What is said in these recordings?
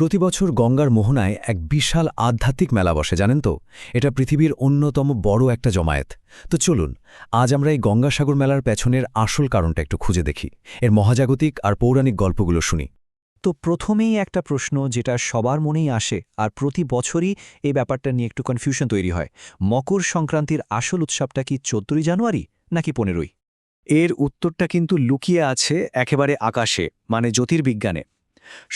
প্রতি বছর গঙ্গার মোহনায় এক বিশাল আধ্যাত্মিক মেলা বসে জানেন তো? এটা পৃথিবীর অন্যতম বড় একটা জমায়েত। তো চলুন আজ আমরা এই গঙ্গাসাগর মেলার পেছনের আসল কারণটা একটু খুঁজে দেখি। এর মহাজাগতিক আর পৌরাণিক গল্পগুলো শুনি। তো প্রথমেই একটা প্রশ্ন যেটা সবার মনেই আসে আর প্রতি বছরই এই ব্যাপারটা নিয়ে একটু কনফিউশন তৈরি হয়। মকর সংক্রান্তির আসল উৎসবটা কি চোদ্দই জানুয়ারি নাকি পনেরোই? এর উত্তরটা কিন্তু লুকিয়ে আছে একেবারে আকাশে মানে জ্যোতির্বিজ্ঞানে।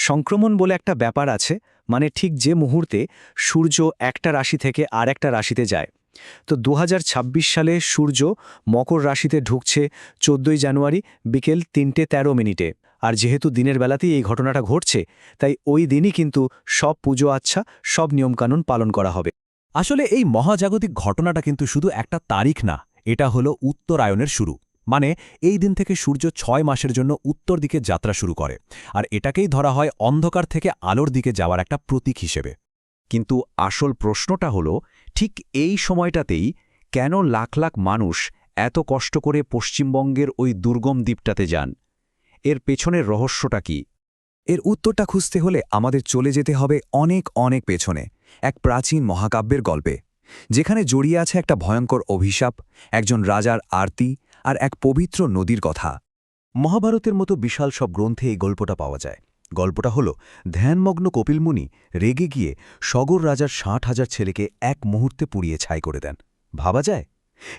সংক্রমণ বলে একটা ব্যাপার আছে মানে ঠিক যে মুহূর্তে সূর্য একটা রাশি থেকে আর একটা রাশিতে যায়। তো দু হাজার ছাব্বিশ সালে সূর্য মকর রাশিতে ঢুকছে চোদ্দই জানুয়ারি বিকেল তিনটে ১৩ মিনিটে। আর যেহেতু দিনের বেলাতেই এই ঘটনাটা ঘটছে, তাই ওই দিনই কিন্তু সব পুজো আচ্ছা সব নিয়মকানুন পালন করা হবে। আসলে এই মহাজাগতিক ঘটনাটা কিন্তু শুধু একটা তারিখ না, এটা হলো উত্তরায়ণের শুরু। মানে এই দিন থেকে সূর্য ছয় মাসের জন্য উত্তর দিকে যাত্রা শুরু করে, আর এটাকেই ধরা হয় অন্ধকার থেকে আলোর দিকে যাওয়ার একটা প্রতীক হিসেবে। কিন্তু আসল প্রশ্নটা হলো, ঠিক এই সময়টাতেই কেন লাখ লাখ মানুষ এত কষ্ট করে পশ্চিমবঙ্গের ওই দুর্গম দ্বীপটাতে যান? এর পেছনের রহস্যটা কি? এর উত্তরটা খুঁজতে হলে আমাদের চলে যেতে হবে অনেক অনেক পেছনে, এক প্রাচীন মহাকাব্যের গল্পে, যেখানে জড়িয়ে আছে একটা ভয়ঙ্কর অভিশাপ, একজন রাজার আরতি আর এক পবিত্র নদীর কথা। মহাভারতের মতো বিশাল সব গ্রন্থে এই গল্পটা পাওয়া যায়। গল্পটা হল, ধ্যানমগ্ন কপিলমুনি রেগে গিয়ে সগর রাজার ষাট হাজার ছেলেকে এক মুহূর্তে পুড়িয়ে ছাই করে দেন। ভাবা যায়?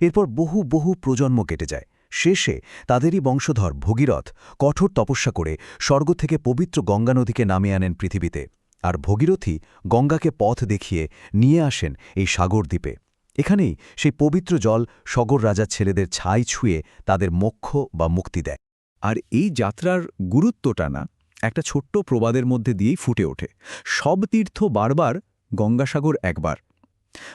এরপর বহু বহু প্রজন্ম কেটে যায়। শেষে তাদেরই বংশধর ভগীরথ কঠোর তপস্যা করে স্বর্গ থেকে পবিত্র গঙ্গা নদীকে নামিয়ে আনেন পৃথিবীতে। আর ভগীরথী গঙ্গাকে পথ দেখিয়ে নিয়ে আসেন এই সাগর দ্বীপে। এখানেই সেই পবিত্র জল সগর রাজার ছেলেদের ছাই ছুঁয়ে তাদের মোক্ষ বা মুক্তি দেয়। আর এই যাত্রার গুরুত্বটা না, একটা ছোট্ট প্রবাদের মধ্যে দিয়েই ফুটে ওঠে। সব তীর্থ বারবার গঙ্গাসাগর একবার।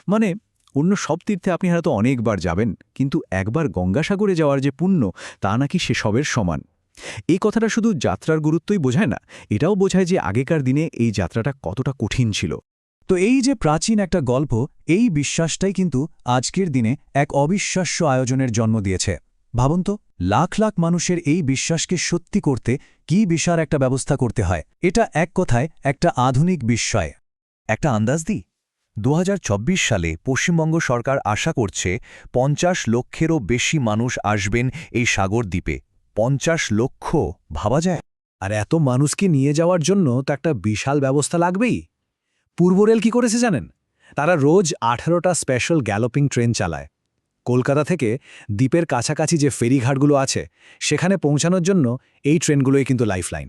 মানে অন্য সব তীর্থে আপনি হয়তো অনেকবার যাবেন, কিন্তু একবার গঙ্গাসাগরে যাওয়ার যে পুণ্য, তা নাকি সে সবের সমান। এই কথাটা শুধু যাত্রার গুরুত্বই বোঝায় না, এটাও বোঝায় যে আগেকার দিনে এই যাত্রাটা কতটা কঠিন ছিল। তো এই যে প্রাচীন একটা গল্প, এই বিশ্বাসটাই কিন্তু আজকের দিনে এক অবিশ্বাস্য আয়োজনের জন্ম দিয়েছে। ভাবুন তো, লাখ লাখ মানুষের এই বিশ্বাসকে সত্যি করতে কি বিশাল একটা ব্যবস্থা করতে হয়। এটা এক কথায় একটা আধুনিক বিস্ময়। একটা আন্দাজ দিই? দু সালে পশ্চিমবঙ্গ সরকার আশা করছে পঞ্চাশ লক্ষেরও বেশি মানুষ আসবেন এই সাগর দ্বীপে। পঞ্চাশ লক্ষ, ভাবা যায়? আর এত মানুষকে নিয়ে যাওয়ার জন্য তো একটা বিশাল ব্যবস্থা লাগবেই। পূর্ব রেল কি করেছে জানেন? তারা রোজ আঠারোটা স্পেশাল গ্যালোপিং ট্রেন চালায়। কলকাতা থেকে দ্বীপের কাছাকাছি যে ফেরিঘাটগুলো আছে, সেখানে পৌঁছানোর জন্য এই ট্রেনগুলোই কিন্তু লাইফলাইন।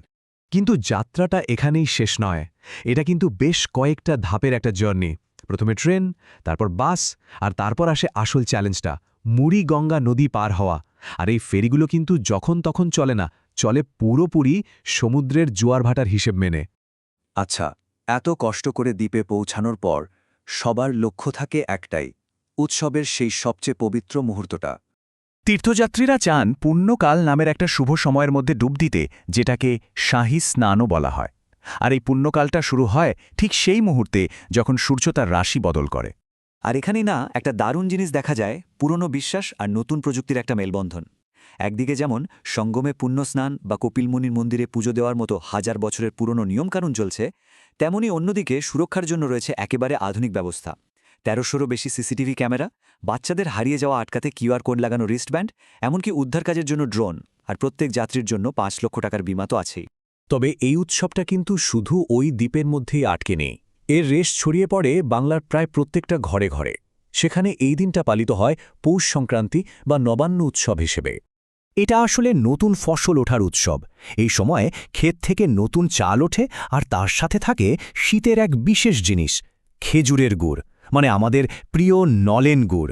কিন্তু যাত্রাটা এখানেই শেষ নয়। এটা কিন্তু বেশ কয়েকটা ধাপের একটা জার্নি। প্রথমে ট্রেন, তারপর বাস, আর তারপর আসে আসল চ্যালেঞ্জটা মুড়ি গঙ্গা নদী পার হওয়া। আর এই ফেরিগুলো কিন্তু যখন তখন চলে না, চলে পুরোপুরি সমুদ্রের জোয়ার ভাটার হিসেব মেনে। আচ্ছা এত কষ্ট করে দ্বীপে পৌঁছানোর পর, সবার লক্ষ্য থাকে একটাই, উৎসবের সেই সবচেয়ে পবিত্র মুহূর্তটা। তীর্থযাত্রীরা চান পুণ্যকাল নামের একটা শুভ সময়ের মধ্যে ডুব দিতে, যেটাকে শাহী স্নানও বলা হয়। আর এই পুণ্যকালটা শুরু হয় ঠিক সেই মুহূর্তে যখন সূর্য তার রাশি বদল করে। আর এখানে না, একটা দারুণ জিনিস দেখা যায়, পুরনো বিশ্বাস আর নতুন প্রযুক্তির একটা মেলবন্ধন। একদিকে যেমন সঙ্গমে পুণ্যস্নান বা কপিলমুনির মন্দিরে পুজো দেওয়ার মতো হাজার বছরের পুরনো নিয়মকানুন চলছে, তেমনি অন্যদিকে সুরক্ষার জন্য রয়েছে একেবারে আধুনিক ব্যবস্থা। তেরোশোরও বেশি সিসিটিভি ক্যামেরা, বাচ্চাদের হারিয়ে যাওয়া আটকাতে কিউআর কোড লাগানো রিস্টব্যান্ড এমনকি উদ্ধার কাজের জন্য ড্রোন আর প্রত্যেক যাত্রীর জন্য পাঁচ লক্ষ টাকার বিমা তো আছেই। তবে এই উৎসবটা কিন্তু শুধু ওই দ্বীপের মধ্যেই আটকে নেই। এর রেশ ছড়িয়ে পড়ে বাংলার প্রায় প্রত্যেকটা ঘরে ঘরে। সেখানে এই দিনটা পালিত হয় পৌষ সংক্রান্তি বা নবান্ন উৎসব হিসেবে। এটা আসলে নতুন ফসল ওঠার উৎসব। এই সময়ে ক্ষেত থেকে নতুন চাল ওঠে আর তার সাথে থাকে শীতের এক বিশেষ জিনিস, খেজুরের গুড় মানে আমাদের প্রিয় নলেন গুড়।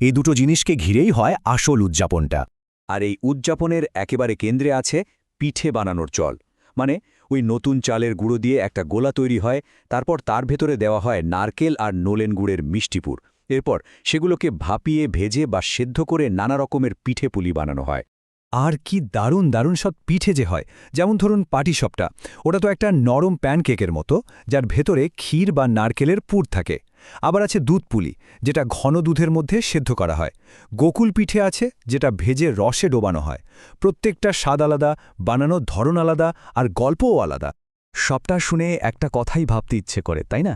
এই দুটো জিনিসকে ঘিরেই হয় আসল উদযাপনটা। আর এই উদযাপনের একেবারে কেন্দ্রে আছে পিঠে বানানোর চল মানে ওই নতুন চালের গুঁড়ো দিয়ে একটা গোলা তৈরি হয়, তারপর তার ভেতরে দেওয়া হয় নারকেল আর নোলেন গুড়ের মিষ্টিপুর এরপর সেগুলোকে ভাপিয়ে, ভেজে বা সেদ্ধ করে নানা রকমের পিঠে পুলি বানানো হয়। আর কি দারুণ দারুণ সব পিঠে যে হয়। যেমন ধরুন পাটি পাটিসপটা ওটা তো একটা নরম প্যানকেকের মতো, যার ভেতরে ক্ষীর বা নারকেলের পুর থাকে। আবার আছে দুধ পুলি, যেটা ঘন দুধের মধ্যে সেদ্ধ করা হয়। গোকুল পিঠে আছে, যেটা ভেজে রসে ডোবানো হয়। প্রত্যেকটা স্বাদ আলাদা বানানোর ধরন আলাদা, আর গল্পও আলাদা। সবটা শুনে একটা কথাই ভাবতে ইচ্ছে করে, তাই না?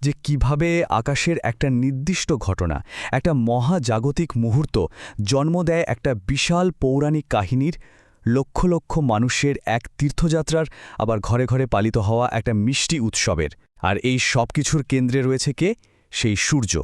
যে কীভাবে আকাশের একটা নির্দিষ্ট ঘটনা, একটা মহাজাগতিক মুহূর্ত জন্ম দেয় একটা বিশাল পৌরাণিক কাহিনীর, লক্ষ লক্ষ মানুষের এক তীর্থযাত্রার, আবার ঘরে ঘরে পালিত হওয়া একটা মিষ্টি উৎসবের। আর এই সব কিছুর কেন্দ্রে রয়েছে কে? সেই সূর্য।